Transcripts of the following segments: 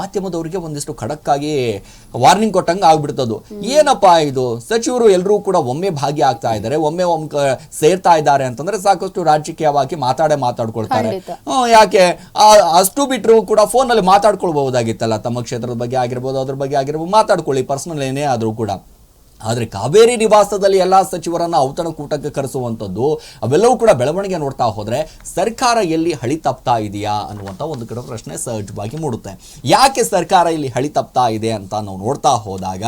ಮಾಧ್ಯಮದವರಿಗೆ ಒಂದಿಷ್ಟು ಖಡಕ್ಕಾಗಿ ವಾರ್ನಿಂಗ್ ಕೊಟ್ಟಂಗೆ ಆಗ್ಬಿಡ್ತದು ಏನಪ್ಪಾ ಇದು? ಸಚಿವರು ಎಲ್ಲರೂ ಕೂಡ ಒಮ್ಮೆ ಭಾಗಿಯಾಗ್ತಾ ಇದ್ದಾರೆ ಒಮ್ಮೆ ಒಮ್ಮೆ ಸೇರ್ತಾ ಇದ್ದಾರೆ ಅಂತಂದ್ರೆ ಸಾಕಷ್ಟು ರಾಜಕೀಯವಾಗಿ ಮಾತಾಡೆ ಮಾತಾಡ್ಕೊಳ್ತಾರೆ. ಯಾಕೆ? ಆ- ಅಷ್ಟು ಬಿಟ್ಟರು ಕೂಡ ಫೋನಲ್ಲಿ ಮಾತಾಡ್ಕೊಳ್ಬಹುದಾಗಿತ್ತಲ್ಲ ತಮ್ಮ ಕ್ಷೇತ್ರದ ಬಗ್ಗೆ ಆಗಿರ್ಬೋದು ಅದ್ರ ಬಗ್ಗೆ ಆಗಿರ್ಬೋದು ಮಾತಾಡ್ಕೊಳ್ಳಿ ಪರ್ಸನಲ್ ಏನೇ ಆದ್ರೂ ಕೂಡ. ಆದ್ರೆ ಕಾವೇರಿ ನಿವಾಸದಲ್ಲಿ ಎಲ್ಲ ಸಚಿವರನ್ನು ಔತಣಕೂಟಕ್ಕೆ ಕರೆಸುವಂಥದ್ದು ಅವೆಲ್ಲವೂ ಕೂಡ ಬೆಳವಣಿಗೆ ನೋಡ್ತಾ ಹೋದರೆ ಸರ್ಕಾರ ಎಲ್ಲಿ ಹಳಿ ತಪ್ತಾ ಇದೆಯಾ ಅನ್ನುವಂಥ ಒಂದು ಕಡೆ ಪ್ರಶ್ನೆ ಸಹಜವಾಗಿ ಮೂಡುತ್ತೆ. ಯಾಕೆ ಸರ್ಕಾರ ಇಲ್ಲಿ ಹಳಿ ತಪ್ತಾ ಇದೆ ಅಂತ ನಾವು ನೋಡ್ತಾ ಹೋದಾಗ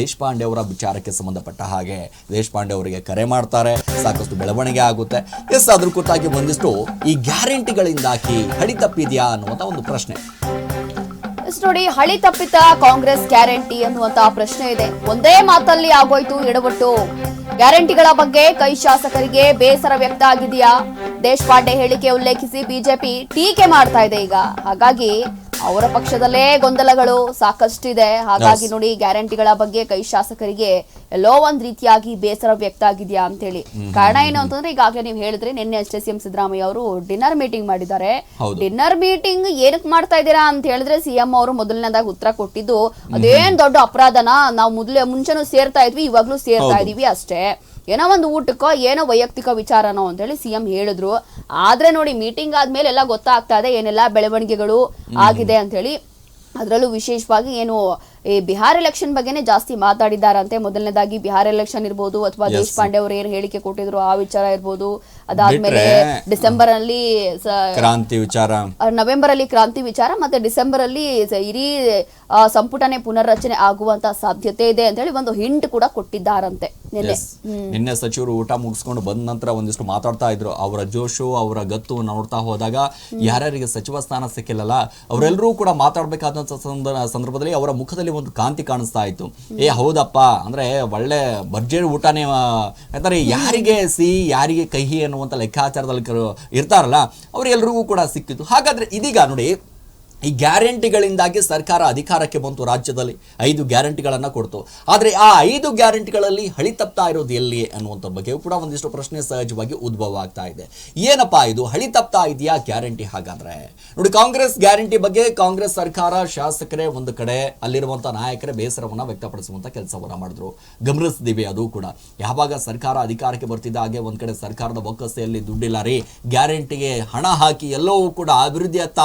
ದೇಶಪಾಂಡೆ ಅವರ ವಿಚಾರಕ್ಕೆ ಸಂಬಂಧಪಟ್ಟ ಹಾಗೆ ದೇಶಪಾಂಡೆ ಅವರಿಗೆ ಕರೆ ಮಾಡ್ತಾರೆ, ಸಾಕಷ್ಟು ಬೆಳವಣಿಗೆ ಆಗುತ್ತೆ. ಎಸ್ ಅದ್ರ ಕುರಿತಾಗಿ ಒಂದಿಷ್ಟು ಈ ಗ್ಯಾರಂಟಿಗಳಿಂದಾಗಿ ಹಳಿ ತಪ್ಪಿದೆಯಾ ಅನ್ನುವಂಥ ಒಂದು ಪ್ರಶ್ನೆ. ಎಸ್ ನೋಡಿ ಹಳಿ ತಪ್ಪಿತ ಕಾಂಗ್ರೆಸ್ ಗ್ಯಾರಂಟಿ ಅನ್ನುವಂತಹ ಪ್ರಶ್ನೆ ಇದೆ. ಒಂದೇ ಮಾತಲ್ಲಿ ಆಗೋಯ್ತು ಎಡವಟ್ಟು. ಗ್ಯಾರಂಟಿಗಳ ಬಗ್ಗೆ ಕೈ ಶಾಸಕರಿಗೆ ಬೇಸರ ವ್ಯಕ್ತ ಆಗಿದೆಯಾ? ದೇಶಪಾಂಡೆ ಹೇಳಿಕೆ ಉಲ್ಲೇಖಿಸಿ ಬಿಜೆಪಿ ಟೀಕೆ ಮಾಡ್ತಾ ಇದೆ ಈಗ. ಹಾಗಾಗಿ ಅವರ ಪಕ್ಷದಲ್ಲೇ ಗೊಂದಲಗಳು ಸಾಕಷ್ಟಿದೆ. ಹಾಗಾಗಿ ನೋಡಿ ಗ್ಯಾರಂಟಿಗಳ ಬಗ್ಗೆ ಕೈ ಶಾಸಕರಿಗೆ ಎಲ್ಲೋ ಒಂದ್ ರೀತಿಯಾಗಿ ಬೇಸರ ವ್ಯಕ್ತ ಆಗಿದೆಯಾ ಅಂತೇಳಿ. ಕಾರಣ ಏನು ಅಂತಂದ್ರೆ ಈಗಾಗಲೇ ನೀವು ಹೇಳಿದ್ರೆ ನಿನ್ನೆ ಅಷ್ಟೇ ಸಿಎಂ ಸಿದ್ದರಾಮಯ್ಯ ಅವರು ಡಿನ್ನರ್ ಮೀಟಿಂಗ್ ಮಾಡಿದ್ದಾರೆ. ಡಿನ್ನರ್ ಮೀಟಿಂಗ್ ಏನಕ್ಕೆ ಮಾಡ್ತಾ ಇದ್ದೀರಾ ಅಂತ ಹೇಳಿದ್ರೆ ಸಿಎಂ ಅವರು ಮೊದಲನೇದಾಗಿ ಉತ್ತರ ಕೊಟ್ಟಿದ್ದು ಅದೇನ್ ದೊಡ್ಡ ಅಪರಾಧನ? ನಾವು ಮೊದಲೇ ಮುಂಚೆನೂ ಸೇರ್ತಾ ಇದ್ವಿ ಇವಾಗ್ಲೂ ಸೇರ್ತಾ ಇದೀವಿ ಅಷ್ಟೇ. ಏನೋ ಒಂದು ಊಟಕ್ಕೋ ಏನೋ ವೈಯಕ್ತಿಕ ವಿಚಾರನೋ ಅಂತ ಹೇಳಿ ಸಿಎಂ ಹೇಳಿದ್ರು. ಆದ್ರೆ ನೋಡಿ ಮೀಟಿಂಗ್ ಆದ್ಮೇಲೆ ಎಲ್ಲ ಗೊತ್ತಾಗ್ತಾ ಇದೆ ಏನೆಲ್ಲ ಬೆಳವಣಿಗೆಗಳು ಆಗಿದೆ ಅಂತ ಹೇಳಿ. ಅದರಲ್ಲೂ ವಿಶೇಷವಾಗಿ ಏನು ಈ ಬಿಹಾರ್ ಎಲೆಕ್ಷನ್ ಬಗ್ಗೆನೇ ಜಾಸ್ತಿ ಮಾತಾಡಿದಾರಂತೆ ಮೊದಲನೇದಾಗಿ ಬಿಹಾರ್ ಎಲೆಕ್ಷನ್ ಇರ್ಬೋದು ಅಥವಾ ದೇಶಪಾಂಡೆ ಅವರು ಏನು ಹೇಳಿಕೆ ಕೊಟ್ಟಿದ್ರು ಆ ವಿಚಾರ ಇರ್ಬೋದು. ಅದಾದ್ಮೇಲೆ ಡಿಸೆಂಬರ್ ಅಲ್ಲಿ ಕ್ರಾಂತಿ ವಿಚಾರ. ನವೆಂಬರ್ ಅಲ್ಲಿ ಕ್ರಾಂತಿ ವಿಚಾರ ಮತ್ತೆ ಡಿಸೆಂಬರ್ ಅಲ್ಲಿ ಇಡೀ ಸಂಪುಟನೇ ಪುನರ್ರಚನೆ ಆಗುವಂತ ಸಾಧ್ಯತೆ ಇದೆ ಅಂತ ಹೇಳಿ ಒಂದು ಹಿಂಟ್ ಕೂಡ ಕೊಟ್ಟಿದ್ದಾರಂತೆ ನಿನ್ನೆ. ಸಚಿವರು ಊಟ ಮುಗಿಸ್ಕೊಂಡು ಬಂದ ನಂತರ ಒಂದಿಷ್ಟು ಮಾತಾಡ್ತಾ ಇದ್ರು. ಅವರ ಜೋಶು ಅವರ ಗತ್ತು ನೋಡ್ತಾ ಹೋದಾಗ ಯಾರ್ಯಾರಿಗೆ ಸಚಿವ ಸ್ಥಾನ ಸಿಕ್ಕಿಲ್ಲಲ್ಲ ಅವರೆಲ್ಲರೂ ಕೂಡ ಮಾತಾಡ್ಬೇಕಾದಂತ ಸಂದ- ಸಂದರ್ಭದಲ್ಲಿ ಅವರ ಮುಖದಲ್ಲಿ ಒಂದು ಕಾಂತಿ ಕಾಣಿಸ್ತಾ ಇತ್ತು. ಏ, ಹೌದಪ್ಪ. ಅಂದ್ರೆ ಒಳ್ಳೆ ಭರ್ಜರಿ ಊಟನೇ ಯಾಕಂದರೆ ಯಾರಿಗೆ ಸಿಹಿ ಯಾರಿಗೆ ಕಹಿ ಅನ್ನುವಂಥ ಲೆಕ್ಕಾಚಾರದಲ್ಲಿ ಇರ್ತಾರಲ್ಲ ಅವರೆಲ್ಲರಿಗೂ ಕೂಡ ಸಿಕ್ಕಿತ್ತು. ಹಾಗಾದ್ರೆ ಇದೀಗ ನೋಡಿ ಈ ಗ್ಯಾರಂಟಿಗಳಿಂದಾಗಿ ಸರ್ಕಾರ ಅಧಿಕಾರಕ್ಕೆ ಬಂತು. ರಾಜ್ಯದಲ್ಲಿ ಐದು ಗ್ಯಾರಂಟಿಗಳನ್ನು ಕೊಡ್ತು. ಆದರೆ ಆ ಐದು ಗ್ಯಾರಂಟಿಗಳಲ್ಲಿ ಹಳಿ ತಪ್ತಾ ಇರೋದು ಎಲ್ಲಿ ಅನ್ನುವಂಥ ಬಗ್ಗೆಯೂ ಕೂಡ ಒಂದಿಷ್ಟು ಪ್ರಶ್ನೆ ಸಹಜವಾಗಿ ಉದ್ಭವ ಆಗ್ತಾ ಇದೆ. ಏನಪ್ಪಾ ಇದು? ಹಳಿ ತಪ್ತಾ ಇದೆಯಾ? ಗ್ಯಾರಂಟಿ ಹಾಗಾದರೆ? ನೋಡಿ, ಕಾಂಗ್ರೆಸ್ ಗ್ಯಾರಂಟಿ ಬಗ್ಗೆ ಕಾಂಗ್ರೆಸ್ ಸರ್ಕಾರ ಶಾಸಕರೇ ಒಂದು ಕಡೆ ಅಲ್ಲಿರುವಂಥ ನಾಯಕರೇ ಬೇಸರವನ್ನು ವ್ಯಕ್ತಪಡಿಸುವಂತ ಕೆಲಸವನ್ನು ಮಾಡಿದ್ರು. ಗಮನಿಸಿದೀವಿ ಅದು ಕೂಡ. ಯಾವಾಗ ಸರ್ಕಾರ ಅಧಿಕಾರಕ್ಕೆ ಬರ್ತಿದ್ದ ಹಾಗೆ ಒಂದು ಕಡೆ ಸರ್ಕಾರದ ಬೊಕ್ಕಸೆಯಲ್ಲಿ ದುಡ್ಡಿಲ್ಲ ರೀ. ಗ್ಯಾರಂಟಿಗೆ ಹಣ ಹಾಕಿ ಎಲ್ಲವೂ ಕೂಡ ಅಭಿವೃದ್ಧಿಯತ್ತ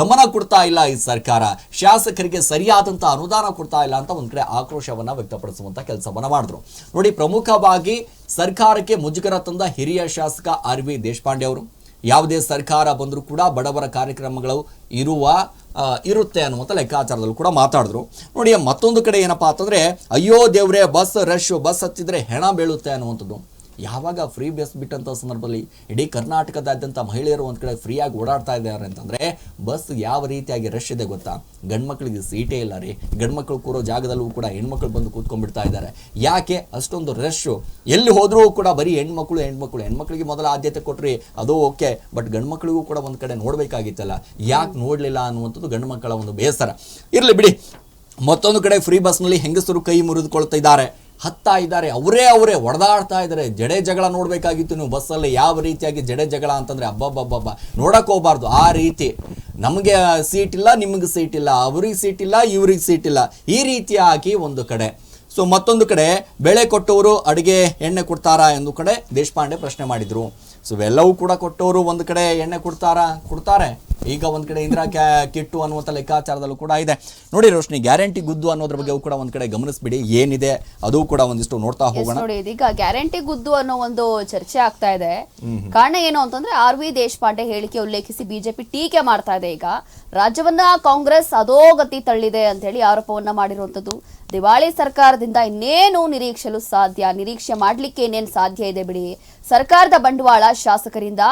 ಗಮನ ಕೊಡ್ತಾ ಇಲ್ಲ ಈ ಸರ್ಕಾರ. ಶಾಸಕರಿಗೆ ಸರಿಯಾದಂತಹ ಅನುದಾನ ಕೊಡ್ತಾ ಇಲ್ಲ ಅಂತ ಒಂದ್ ಕಡೆ ಆಕ್ರೋಶವನ್ನ ವ್ಯಕ್ತಪಡಿಸುವಂತ ಕೆಲಸವನ್ನ ಮಾಡಿದ್ರು. ನೋಡಿ, ಪ್ರಮುಖವಾಗಿ ಸರ್ಕಾರಕ್ಕೆ ಮುಜುಗರ ತಂದ ಹಿರಿಯ ಶಾಸಕ ಆರ್ ವಿ ದೇಶಪಾಂಡೆ ಅವರು. ಯಾವುದೇ ಸರ್ಕಾರ ಬಂದರೂ ಕೂಡ ಬಡವರ ಕಾರ್ಯಕ್ರಮಗಳು ಇರುವ ಇರುತ್ತೆ ಅನ್ನುವಂಥ ಲೆಕ್ಕಾಚಾರದಲ್ಲಿ ಕೂಡ ಮಾತಾಡಿದ್ರು. ನೋಡಿ ಮತ್ತೊಂದು ಕಡೆ ಏನಪ್ಪಾ ಅಂತಂದ್ರೆ, ಅಯ್ಯೋ ದೇವ್ರೆ, ಬಸ್ ರಶ್, ಬಸ್ ಹತ್ತಿದ್ರೆ ಹೆಣ ಬೀಳುತ್ತೆ ಅನ್ನುವಂಥದ್ದು. ಯಾವಾಗ ಫ್ರೀ ಬಸ್ ಬಿಟ್ಟಂಥ ಸಂದರ್ಭದಲ್ಲಿ ಇಡೀ ಕರ್ನಾಟಕದಾದ್ಯಂತ ಮಹಿಳೆಯರು ಒಂದು ಕಡೆ ಫ್ರೀಯಾಗಿ ಓಡಾಡ್ತಾ ಇದ್ದಾರೆ ಅಂತಂದ್ರೆ ಬಸ್ ಯಾವ ರೀತಿಯಾಗಿ ರಶ್ ಇದೆ ಗೊತ್ತಾ? ಗಂಡ್ಮಕ್ಳಿಗೆ ಸೀಟೇ ಇಲ್ಲ ರೀ. ಗಂಡ್ಮಕ್ಳು ಕೂರೋ ಜಾಗದಲ್ಲೂ ಕೂಡ ಹೆಣ್ಮಕ್ಳು ಬಂದು ಕೂತ್ಕೊಂಡ್ಬಿಡ್ತಾ ಇದ್ದಾರೆ. ಯಾಕೆ? ಅಷ್ಟೊಂದು ರಶ್ ಎಲ್ಲಿ ಹೋದ್ರೂ ಕೂಡ ಬರೀ ಹೆಣ್ಮಕ್ಳು ಹೆಣ್ಮಕ್ಳು. ಹೆಣ್ಮಕ್ಳಿಗೆ ಮೊದಲ ಆದ್ಯತೆ ಕೊಟ್ರಿ, ಅದು ಓಕೆ ಬಟ್ ಗಂಡ್ಮಕ್ಳಿಗೂ ಕೂಡ ಒಂದು ಕಡೆ ನೋಡಬೇಕಾಗಿತ್ತಲ್ಲ. ಯಾಕೆ ನೋಡಲಿಲ್ಲ ಅನ್ನುವಂಥದ್ದು ಗಂಡು ಮಕ್ಕಳ ಒಂದು ಬೇಸರ. ಇರ್ಲಿ ಬಿಡಿ. ಮತ್ತೊಂದು ಕಡೆ ಫ್ರೀ ಬಸ್ನಲ್ಲಿ ಹೆಂಗಸರು ಕೈ ಮುರಿದುಕೊಳ್ತಾ ಇದ್ದಾರೆ. ಹತ್ತಾ ಇದ್ದಾರೆ, ಅವರೇ ಅವರೇ ಒಡೆದಾಡ್ತಾ ಇದ್ದಾರೆ. ಜಡೆ ಜಗಳ ನೋಡಬೇಕಾಗಿತ್ತು ನೀವು ಬಸ್ಸಲ್ಲಿ ಯಾವ ರೀತಿಯಾಗಿ ಜಡೆ ಜಗಳ ಅಂತಂದರೆ ಅಬ್ಬಬ್ಬಬ್ಬಬ್ಬ. ನೋಡಕ್ಕೆ ಹೋಗಬಾರ್ದು, ಆ ರೀತಿ. ನಮಗೆ ಸೀಟ್ ಇಲ್ಲ, ನಿಮಗೆ ಸೀಟ್ ಇಲ್ಲ. ಅವ್ರಿಗೆ ಸೀಟ್ ಇಲ್ಲ, ಇವ್ರಿಗೆ ಸೀಟ್ ಇಲ್ಲ. ಈ ರೀತಿಯಾಗಿ ಒಂದು ಕಡೆ. ಸೊ ಮತ್ತೊಂದು ಕಡೆ, ಬೆಳೆ ಕೊಟ್ಟವರು ಅಡುಗೆ ಎಣ್ಣೆ ಕೊಡ್ತಾರಾ ಎಂದು ಕಡೆ ದೇಶಪಾಂಡೆ ಪ್ರಶ್ನೆ ಮಾಡಿದ್ರು. ಸೊ ಇವೆಲ್ಲವೂ ಕೂಡ ಕೊಟ್ಟವರು ಒಂದು ಕಡೆ ಎಣ್ಣೆ ಕೊಡ್ತಾರಾ? ಕೊಡ್ತಾರೆ. ಈಗ ಒಂದು ಕಡೆ ಇಂದಿರಾ ಕ್ಯಾ ಕಿಟ್ಟು ಅನ್ನುವಂಥ ಲೆಕ್ಕಾಚಾರದಲ್ಲೂ ಕೂಡ ಇದೆ. ನೋಡಿ ರೋಶ್ನಿ ಗ್ಯಾರಂಟಿ ಗುದ್ದು ಅನ್ನೋದ್ರ ಬಗ್ಗೆ ಕೂಡ ಒಂದು ಕಡೆ ಗಮನಿಸ್ಬಿಡಿ. ಏನಿದೆ? ಅದು ಕೂಡ ಒಂದಿಷ್ಟು ನೋಡ್ತಾ ಹೋಗೋಣ. ನೋಡಿ ಇದೀಗ ಗ್ಯಾರಂಟಿ ಗುದ್ದು ಅನ್ನೋ ಒಂದು ಚರ್ಚೆ ಆಗ್ತಾ ಇದೆ. ಕಾರಣ ಏನು ಅಂತಂದ್ರೆ ಆರ್ ವಿ ದೇಶಪಾಂಡೆ ಹೇಳಿಕೆ ಉಲ್ಲೇಖಿಸಿ ಬಿಜೆಪಿ ಟೀಕೆ ಮಾಡ್ತಾ ಇದೆ ಈಗ. ರಾಜ್ಯವನ್ನ ಕಾಂಗ್ರೆಸ್ ಅಧೋಗತಿ ತಳ್ಳಿದೆ ಅಂತ ಹೇಳಿ ಆರೋಪವನ್ನ ಮಾಡಿರುವಂತದ್ದು ದಿವಾಳಿ ಸರ್ಕಾರದಿಂದ ಇನ್ನೇನು ನಿರೀಕ್ಷಲು ಸಾಧ್ಯ? ನಿರೀಕ್ಷೆ ಮಾಡಲಿಕ್ಕೆ ಇನ್ನೇನು ಸಾಧ್ಯ ಇದೆ ಬಿಡಿ. ಸರ್ಕಾರದ ಬಂಡವಾಳ ಶಾಸಕರಿಂದ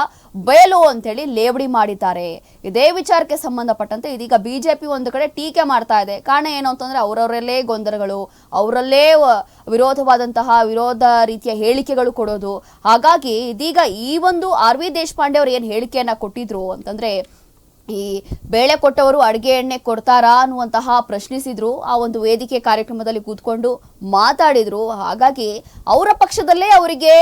ಬಯಲು ಅಂತೇಳಿ ಲೇವಡಿ ಮಾಡಿದ್ದಾರೆ. ಇದೇ ವಿಚಾರಕ್ಕೆ ಸಂಬಂಧಪಟ್ಟಂತೆ ಇದೀಗ ಬಿಜೆಪಿ ಒಂದು ಕಡೆ ಟೀಕೆ ಮಾಡ್ತಾ ಇದೆ. ಕಾರಣ ಏನು ಅಂತಂದ್ರೆ ಅವರವರಲ್ಲೇ ಗೊಂದಲಗಳು, ಅವರಲ್ಲೇ ವಿರೋಧವಾದಂತಹ ವಿರೋಧ ರೀತಿಯ ಹೇಳಿಕೆಗಳು ಕೊಡೋದು. ಹಾಗಾಗಿ ಇದೀಗ ಈ ಒಂದು ಆರ್ ವಿ ದೇಶಪಾಂಡೆ ಅವರು ಏನು ಹೇಳಿಕೆಯನ್ನ ಕೊಟ್ಟಿದ್ರು ಅಂತಂದ್ರೆ ಈ ಬೇಳೆ ಕೊಟ್ಟವರು ಅಡುಗೆ ಎಣ್ಣೆ ಕೊಡ್ತಾರಾ ಅನ್ನುವಂತಹ ಪ್ರಶ್ನಿಸಿದ್ರು. ಆ ಒಂದು ವೇದಿಕೆ ಕಾರ್ಯಕ್ರಮದಲ್ಲಿ ಕೂತ್ಕೊಂಡು ಮಾತಾಡಿದ್ರು. ಹಾಗಾಗಿ ಅವರ ಪಕ್ಷದಲ್ಲೇ ಅವರಿಗೆ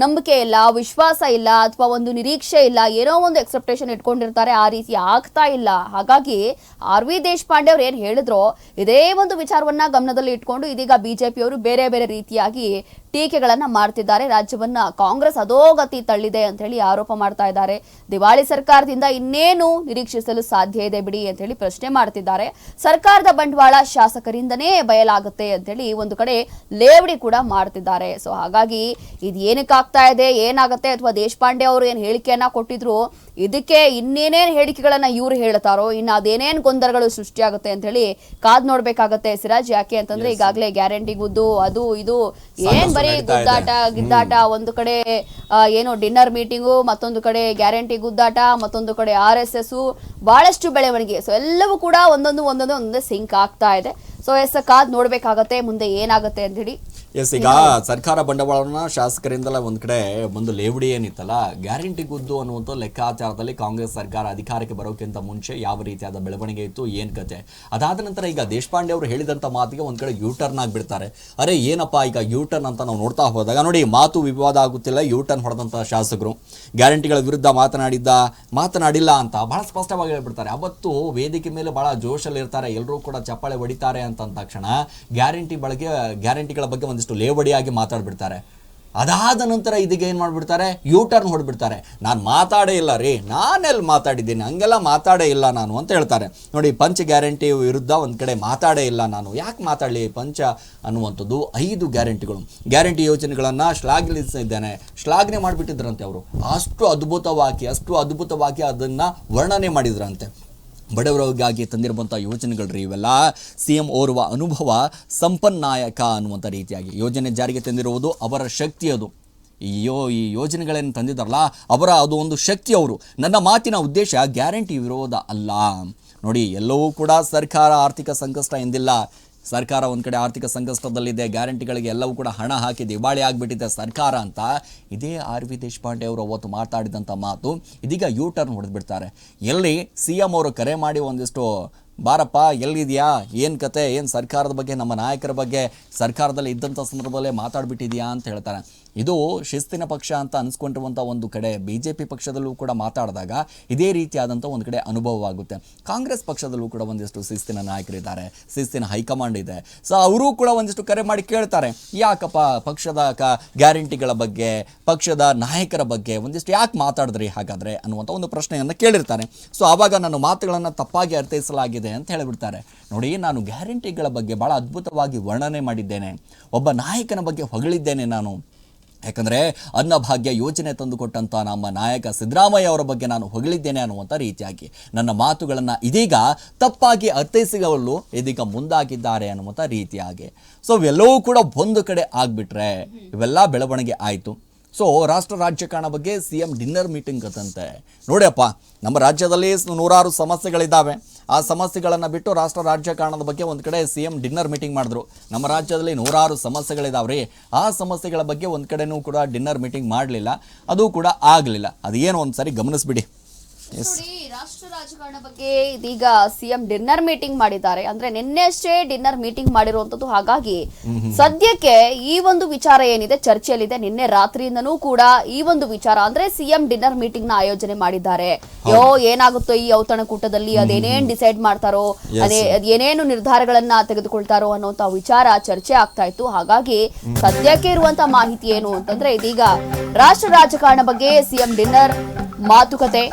ನಂಬಿಕೆ ಇಲ್ಲ, ವಿಶ್ವಾಸ ಇಲ್ಲ ಅಥವಾ ಒಂದು ನಿರೀಕ್ಷೆ ಇಲ್ಲ, ಏನೋ ಒಂದು ಎಕ್ಸೆಪ್ಟೇಷನ್ ಇಟ್ಕೊಂಡಿರ್ತಾರೆ, ಆ ರೀತಿ ಆಗ್ತಾ ಇಲ್ಲ. ಹಾಗಾಗಿ ಆರ್ ವಿ ದೇಶಪಾಂಡೆ ಅವ್ರು ಏನು ಹೇಳಿದ್ರು, ಇದೇ ಒಂದು ವಿಚಾರವನ್ನ ಗಮನದಲ್ಲಿ ಇಟ್ಕೊಂಡು ಇದೀಗ ಬಿಜೆಪಿಯವರು ಬೇರೆ ಬೇರೆ ರೀತಿಯಾಗಿ ಟೀಕೆಗಳನ್ನ ಮಾಡ್ತಿದ್ದಾರೆ. ರಾಜ್ಯವನ್ನ ಕಾಂಗ್ರೆಸ್ ಅಧೋಗತಿ ತಳ್ಳಿದೆ ಅಂತ ಹೇಳಿ ಆರೋಪ ಮಾಡ್ತಾ ಇದ್ದಾರೆ. ದಿವಾಳಿ ಸರ್ಕಾರದಿಂದ ಇನ್ನೇನು ನಿರೀಕ್ಷಿಸಲು ಸಾಧ್ಯ ಇದೆ ಬಿಡಿ ಅಂತ ಹೇಳಿ ಪ್ರಶ್ನೆ ಮಾಡ್ತಿದ್ದಾರೆ. ಸರ್ಕಾರದ ಬಂಡವಾಳ ಶಾಸಕರಿಂದನೇ ಬಯಲಾಗುತ್ತೆ ಅಂತ ಹೇಳಿ ಒಂದು ಕಡೆ ಲೇವಡಿ ಕೂಡ ಮಾಡ್ತಿದ್ದಾರೆ. ಸೊ ಹಾಗಾಗಿ ಇದು ಏನಕ್ಕಾಗ್ತಾ ಇದೆ ಏನಾಗುತ್ತೆ ಅಥವಾ ದೇಶಪಾಂಡೆ ಅವರು ಏನ್ ಹೇಳಿಕೆಯನ್ನ ಕೊಟ್ಟಿದ್ರು ಇದಕ್ಕೆ ಇನ್ನೇನೇನ್ ಹೇಳಿಕೆಗಳನ್ನ ಇವ್ರು ಹೇಳ್ತಾರೋ ಇನ್ನು ಅದೇನೇನ್ ಗೊಂದಲಗಳು ಸೃಷ್ಟಿಯಾಗುತ್ತೆ ಅಂತ ಹೇಳಿ ಕಾದ್ ನೋಡ್ಬೇಕಾಗತ್ತೆ. ಸಿರಾಜ್ ಯಾಕೆ ಅಂತಂದ್ರೆ ಈಗಾಗಲೇ ಗ್ಯಾರಂಟಿ ಗುದ್ದು ಅದು ಇದು ಏನ್ ಬರೀ. ಗುದ್ದಾಟ ಗಿದ್ದಾಟ ಒಂದು ಕಡೆ ಏನು ಡಿನ್ನರ್ ಮೀಟಿಂಗು ಮತ್ತೊಂದು ಕಡೆ ಗ್ಯಾರಂಟಿ ಗುದ್ದಾಟ ಮತ್ತೊಂದು ಕಡೆ ಆರ್ ಎಸ್ ಎಸ್ ಬಹಳಷ್ಟು ಬೆಳವಣಿಗೆ. ಸೊ ಎಲ್ಲವೂ ಕೂಡ ಒಂದೊಂದು ಒಂದೊಂದು ಒಂದೊಂದು ಸಿಂಕ್ ಆಗ್ತಾ ಇದೆ. ಸೊ ಎಸ್ ಕಾದ್ ನೋಡ್ಬೇಕಾಗತ್ತೆ ಮುಂದೆ ಏನಾಗುತ್ತೆ ಅಂತ ಹೇಳಿ ಎಸ್ ಈಗ ಸರ್ಕಾರ ಬಂಡವಾಳವನ್ನ ಶಾಸಕರಿಂದಲೇ ಒಂದ್ ಕಡೆ ಒಂದು ಲೇವಡಿ ಏನಿತ್ತಲ್ಲ ಗ್ಯಾರಂಟಿ ಗುದ್ದು ಅನ್ನುವಂಥ ಲೆಕ್ಕಾಚಾರದಲ್ಲಿ ಕಾಂಗ್ರೆಸ್ ಸರ್ಕಾರ ಅಧಿಕಾರಕ್ಕೆ ಬರೋಕ್ಕಿಂತ ಮುಂಚೆ ಯಾವ ರೀತಿಯಾದ ಬೆಳವಣಿಗೆ ಇತ್ತು ಏನ್ ಕತೆ? ಅದಾದ ನಂತರ ಈಗ ದೇಶಪಾಂಡೆ ಅವರು ಹೇಳಿದಂತ ಮಾತಿಗೆ ಒಂದ್ ಕಡೆ ಯೂ ಟರ್ನ್ ಆಗ್ಬಿಡ್ತಾರೆ. ಅರೆ ಏನಪ್ಪಾ ಈಗ ಯೂಟರ್ನ್ ಅಂತ ನಾವು ನೋಡ್ತಾ ಹೋದಾಗ ನೋಡಿ ಮಾತು ವಿವಾದ ಆಗುತ್ತಿಲ್ಲ ಯೂಟರ್ನ್ ಹೊಡೆದಂತ ಶಾಸಕರು. ಗ್ಯಾರಂಟಿಗಳ ವಿರುದ್ಧ ಮಾತನಾಡಿದ್ದ ಮಾತನಾಡಿಲ್ಲ ಅಂತ ಬಹಳ ಸ್ಪಷ್ಟವಾಗಿ ಹೇಳ್ಬಿಡ್ತಾರೆ. ಅವತ್ತು ವೇದಿಕೆ ಮೇಲೆ ಬಹಳ ಜೋಶಲ್ಲಿ ಇರ್ತಾರೆ ಎಲ್ಲರೂ ಕೂಡ ಚಪ್ಪಾಳೆ ಹೊಡಿತಾರೆ ಅಂತ ಅಂದ ತಕ್ಷಣ ಗ್ಯಾರಂಟಿ ಬಳಕೆ ಗ್ಯಾರಂಟಿಗಳ ಬಗ್ಗೆ ಒಂದಿಷ್ಟು ಲೇವಡಿಯಾಗಿ ಮಾತಾಡ್ಬಿಡ್ತಾರೆ. ಅದಾದ ನಂತರ ಇದೀಗ ಏನು ಮಾಡಿಬಿಡ್ತಾರೆ? ಯೂ ಟರ್ನ್ ಹೊಡ್ಬಿಡ್ತಾರೆ. ನಾನು ಮಾತಾಡೇ ಇಲ್ಲ ರೀ ನಾನೆಲ್ಲಿ ಮಾತಾಡಿದ್ದೀನಿ, ಹಂಗೆಲ್ಲ ಮಾತಾಡೇ ಇಲ್ಲ ನಾನು ಅಂತ ಹೇಳ್ತಾರೆ. ನೋಡಿ, ಪಂಚ ಗ್ಯಾರಂಟಿ ವಿರುದ್ಧ ಒಂದು ಕಡೆ ಮಾತಾಡೇ ಇಲ್ಲ ನಾನು. ಯಾಕೆ ಮಾತಾಡಲಿ ಪಂಚ ಅನ್ನುವಂಥದ್ದು ಐದು ಗ್ಯಾರಂಟಿಗಳು. ಗ್ಯಾರಂಟಿ ಯೋಜನೆಗಳನ್ನು ಶ್ಲಾಘಿಸಿದ್ದೇನೆ ಶ್ಲಾಘನೆ ಮಾಡಿಬಿಟ್ಟಿದ್ರಂತೆ ಅವರು. ಅಷ್ಟು ಅದ್ಭುತವಾಗಿ ಅಷ್ಟು ಅದ್ಭುತವಾಗಿ ಅದನ್ನು ವರ್ಣನೆ ಮಾಡಿದ್ರಂತೆ. ಬಡವರಿಗಾಗಿ ತಂದಿರುವಂಥ ಯೋಜನೆಗಳ್ರಿ. ಇವೆಲ್ಲ ಸಿ ಎಂ ಓರ್ವ ಅನುಭವ ಸಂಪನ್ನಾಯಕ ಅನ್ನುವಂಥ ರೀತಿಯಾಗಿ ಯೋಜನೆ ಜಾರಿಗೆ ತಂದಿರುವುದು ಅವರ ಶಕ್ತಿ ಅದು. ಈ ಯೋ, ಈ ಯೋಜನೆಗಳನ್ನು ತಂದಿದ್ದಾರಲ್ಲ, ಅವರ ಅದು ಒಂದು ಶಕ್ತಿ ಅವರು. ನನ್ನ ಮಾತಿನ ಉದ್ದೇಶ ಗ್ಯಾರಂಟಿ ವಿರೋಧ ಅಲ್ಲ. ನೋಡಿ, ಎಲ್ಲವೂ ಕೂಡ ಸರ್ಕಾರ ಆರ್ಥಿಕ ಸಂಕಷ್ಟ ಎಂದಿಲ್ಲ. ಸರ್ಕಾರ ಒಂದು ಕಡೆ ಆರ್ಥಿಕ ಸಂಕಷ್ಟದಲ್ಲಿದೆ, ಗ್ಯಾರಂಟಿಗಳಿಗೆ ಎಲ್ಲವೂ ಕೂಡ ಹಣ ಹಾಕಿ ದಿವಾಳಿ ಆಗಿಬಿಟ್ಟಿದೆ ಸರ್ಕಾರ ಅಂತ. ಇದೇ ಆರ್ ವಿ ದೇಶಪಾಂಡೆ ಅವರು ಅವತ್ತು ಮಾತಾಡಿದಂಥ ಮಾತು. ಇದೀಗ ಯೂ ಟರ್ನ್ ಹೊಡೆದ್ಬಿಡ್ತಾರೆ. ಎಲ್ಲಿ ಸಿ ಎಂ ಅವರು ಕರೆ ಮಾಡಿ ಒಂದಿಷ್ಟು, ಬಾರಪ್ಪ, ಎಲ್ಲಿದೆಯಾ? ಏನು ಕತೆ? ಏನು ಸರ್ಕಾರದ ಬಗ್ಗೆ, ನಮ್ಮ ನಾಯಕರ ಬಗ್ಗೆ ಸರ್ಕಾರದಲ್ಲಿ ಇದ್ದಂಥ ಸಂದರ್ಭದಲ್ಲೇ ಮಾತಾಡ್ಬಿಟ್ಟಿದ್ಯಾ? ಅಂತ ಹೇಳ್ತಾರೆ. ಇದು ಶಿಸ್ತಿನ ಪಕ್ಷ ಅಂತ ಅನಿಸ್ಕೊಂಡಿರುವಂಥ ಒಂದು ಕಡೆ ಬಿ ಜೆ ಪಿ ಪಕ್ಷದಲ್ಲೂ ಕೂಡ ಮಾತಾಡಿದಾಗ ಇದೇ ರೀತಿಯಾದಂಥ ಒಂದು ಕಡೆ ಅನುಭವವಾಗುತ್ತೆ. ಕಾಂಗ್ರೆಸ್ ಪಕ್ಷದಲ್ಲೂ ಕೂಡ ಒಂದಿಷ್ಟು ಶಿಸ್ತಿನ ನಾಯಕರಿದ್ದಾರೆ. ಶಿಸ್ತಿನ ಹೈಕಮಾಂಡ್ ಇದೆ. ಸೊ ಅವರು ಕೂಡ ಒಂದಿಷ್ಟು ಕರೆ ಮಾಡಿ ಕೇಳ್ತಾರೆ. ಯಾಕಪ್ಪ ಪಕ್ಷದ ಕ ಗ್ಯಾರಂಟಿಗಳ ಬಗ್ಗೆ, ಪಕ್ಷದ ನಾಯಕರ ಬಗ್ಗೆ ಒಂದಿಷ್ಟು ಯಾಕೆ ಮಾತಾಡಿದ್ರಿ ಹಾಗಾದರೆ ಅನ್ನುವಂಥ ಒಂದು ಪ್ರಶ್ನೆಯನ್ನು ಕೇಳಿರ್ತಾರೆ. ಸೊ ಆವಾಗ ನನ್ನ ಮಾತುಗಳನ್ನು ತಪ್ಪಾಗಿ ಅರ್ಥೈಸಲಾಗಿದೆ ಅಂತ ಹೇಳಿಬಿಡ್ತಾರೆ. ನೋಡಿ, ನಾನು ಗ್ಯಾರಂಟಿಗಳ ಬಗ್ಗೆ ಭಾಳ ಅದ್ಭುತವಾಗಿ ವರ್ಣನೆ ಮಾಡಿದ್ದೇನೆ. ಒಬ್ಬ ನಾಯಕನ ಬಗ್ಗೆ ಹೊಗಳಿದ್ದೇನೆ ನಾನು. ಯಾಕಂದರೆ ಅನ್ನಭಾಗ್ಯ ಯೋಜನೆ ತಂದುಕೊಟ್ಟಂಥ ನಮ್ಮ ನಾಯಕ ಸಿದ್ದರಾಮಯ್ಯ ಅವರ ಬಗ್ಗೆ ನಾನು ಹೊಗಳಿದ್ದೇನೆ ಅನ್ನುವಂಥ ರೀತಿಯಾಗಿ ನನ್ನ ಮಾತುಗಳನ್ನು ಇದೀಗ ತಪ್ಪಾಗಿ ಅರ್ಥೈಸಿಗವಳು ಇದೀಗ ಮುಂದಾಗಿದ್ದಾರೆ ಅನ್ನುವಂಥ ರೀತಿಯಾಗಿ. ಸೊ ಇವೆಲ್ಲವೂ ಕೂಡ ಒಂದು ಕಡೆ ಆಗಿಬಿಟ್ರೆ ಇವೆಲ್ಲ ಬೆಳವಣಿಗೆ ಆಯಿತು. ಸೊ ರಾಷ್ಟ್ರ ರಾಜಕಾರಣ ಬಗ್ಗೆ ಸಿ ಎಂ ಡಿನ್ನರ್ ಮೀಟಿಂಗ್ ಕತ್ತಂತೆ. ನೋಡಿಯಪ್ಪ, ನಮ್ಮ ರಾಜ್ಯದಲ್ಲಿ ನೂರಾರು ಸಮಸ್ಯೆಗಳಿದ್ದಾವೆ. ಆ ಸಮಸ್ಯೆಗಳನ್ನು ಬಿಟ್ಟು ರಾಷ್ಟ್ರ ರಾಜಕಾರಣದ ಬಗ್ಗೆ ಒಂದು ಕಡೆ ಸಿ ಎಂ ಡಿನ್ನರ್ ಮೀಟಿಂಗ್ ಮಾಡಿದ್ರು. ನಮ್ಮ ರಾಜ್ಯದಲ್ಲಿ ನೂರಾರು ಸಮಸ್ಯೆಗಳಿದಾವೆ ರೀ ಆ ಸಮಸ್ಯೆಗಳ ಬಗ್ಗೆ ಒಂದು ಕಡೆನೂ ಕೂಡ ಡಿನ್ನರ್ ಮೀಟಿಂಗ್ ಮಾಡಲಿಲ್ಲ. ಅದು ಕೂಡ ಆಗಲಿಲ್ಲ. ಅದೇನು ಒಂದು ಸಾರಿ ಗಮನಿಸ್ಬಿಡಿ. ನೋಡಿ ರಾಷ್ಟ್ರ ರಾಜಕಾರಣ ಬಗ್ಗೆ ಇದೀಗ ಸಿಎಂ ಡಿನ್ನರ್ ಮೀಟಿಂಗ್ ಮಾಡಿದ್ದಾರೆ. ಅಂದ್ರೆ ನಿನ್ನೆ ಅಷ್ಟೇ ಡಿನ್ನರ್ ಮೀಟಿಂಗ್ ಮಾಡಿರುವಂತದ್ದು ಹಾಗಾಗಿ ಸದ್ಯಕ್ಕೆ ಈ ಒಂದು ವಿಚಾರ ಏನಿದೆ ಚರ್ಚೆಯಲ್ಲಿದೆ. ನಿನ್ನೆ ರಾತ್ರಿಯಿಂದನೂ ಕೂಡ ಈ ಒಂದು ವಿಚಾರ ಅಂದ್ರೆ ಸಿಎಂ ಡಿನ್ನರ್ ಮೀಟಿಂಗ್ನ ಆಯೋಜನೆ ಮಾಡಿದ್ದಾರೆ. ಯೋ ಏನಾಗುತ್ತೋ ಈ ಔತಣ ಕೂಟದಲ್ಲಿ ಅದೇನೇನ್ ಡಿಸೈಡ್ ಮಾಡ್ತಾರೋ ಅದೇ ಅದ್ ಏನೇನು ನಿರ್ಧಾರಗಳನ್ನ ತೆಗೆದುಕೊಳ್ತಾರೋ ಅನ್ನೋಂತ ವಿಚಾರ ಚರ್ಚೆ ಆಗ್ತಾ ಇತ್ತು. ಹಾಗಾಗಿ ಸದ್ಯಕ್ಕೆ ಇರುವಂತ ಮಾಹಿತಿ ಏನು ಅಂತಂದ್ರೆ ಇದೀಗ ರಾಷ್ಟ್ರ ರಾಜಕಾರಣ ಬಗ್ಗೆ ಸಿಎಂ ಡಿನ್ನರ್ ಮಾತುಕತೆ.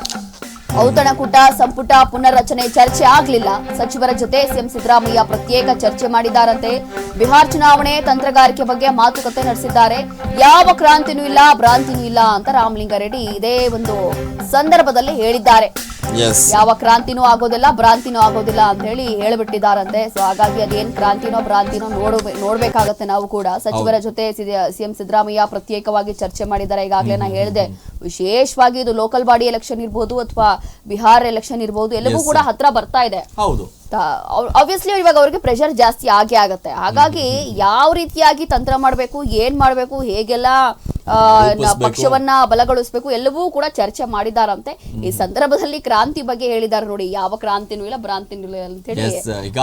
ಔತಣಕೂಟ ಸಂಪುಟ ಪುನರ್ರಚನೆ ಚರ್ಚೆ ಆಗಲಿಲ್ಲ. ಸಚಿವರ ಜೊತೆ ಸಿಎಂ ಸಿದ್ದರಾಮಯ್ಯ ಪ್ರತ್ಯೇಕ ಚರ್ಚೆ ಮಾಡಿದ್ದಾರಂತೆ. ಬಿಹಾರ್ ಚುನಾವಣೆ ತಂತ್ರಗಾರಿಕೆ ಬಗ್ಗೆ ಮಾತುಕತೆ ನಡೆಸಿದ್ದಾರೆ. ಯಾವ ಕ್ರಾಂತಿನೂ ಇಲ್ಲ, ಭ್ರಾಂತಿನೂ ಇಲ್ಲ ಅಂತ ರಾಮಲಿಂಗಾರೆಡ್ಡಿ ಇದೇ ಒಂದು ಸಂದರ್ಭದಲ್ಲಿ ಹೇಳಿದ್ದಾರೆ. ಯಾವ ಕ್ರಾಂತಿನೂ ಆಗೋದಿಲ್ಲ ಭ್ರಾಂತಿನೂ ಆಗೋದಿಲ್ಲ ಅಂತ ಹೇಳಿ ಹೇಳ್ಬಿಟ್ಟಿದಾರಂತೆ ಸೊ ಹಾಗಾಗಿ ಅದೇನ್ ಕ್ರಾಂತಿನೋ ಭ್ರಾಂತಿನೋ ನೋಡ ನೋಡ್ಬೇಕಾಗತ್ತೆ ನಾವು ಕೂಡ. ಸಚಿವರ ಜೊತೆ ಸಿಎಂ ಸಿದ್ದರಾಮಯ್ಯ ಪ್ರತ್ಯೇಕವಾಗಿ ಚರ್ಚೆ ಮಾಡಿದ್ದಾರೆ. ಈಗಾಗಲೇ ನಾ ಹೇಳಿದೆ ವಿಶೇಷವಾಗಿ ಇದು ಲೋಕಲ್ ಬಾಡಿ ಎಲೆಕ್ಷನ್ ಇರ್ಬೋದು ಅಥವಾ ಬಿಹಾರ್ ಎಲೆಕ್ಷನ್ ಇರ್ಬೋದು ಎಲ್ಲವೂ ಕೂಡ ಹತ್ರ ಬರ್ತಾ ಇದೆ. ಹೌದು. ಆಬ್ವಿಯಸ್ಲಿ ಇವಾಗ ಅವ್ರಿಗೆ ಪ್ರೆಷರ್ ಜಾಸ್ತಿ ಆಗೇ ಆಗತ್ತೆ. ಹಾಗಾಗಿ ಯಾವ ರೀತಿಯಾಗಿ ತಂತ್ರ ಮಾಡಬೇಕು ಏನ್ ಮಾಡಬೇಕು ಹೇಗೆಲ್ಲ. ಪಕ್ಷವನ್ನ ಬಲಗೊಳಿಸಬೇಕು ಎಲ್ಲವೂ ಕೂಡ ಚರ್ಚೆ ಮಾಡಿದಾರಂತೆ. ಈ ಸಂದರ್ಭದಲ್ಲಿ ಕ್ರಾಂತಿ ಬಗ್ಗೆ ಹೇಳಿದಾರೆ ನೋಡಿ ಯಾವ ಕ್ರಾಂತಿನೂ ಇಲ್ಲ ಭ್ರಾಂತಿನೂ ಇಲ್ಲ ಅಂತ ಹೇಳಿ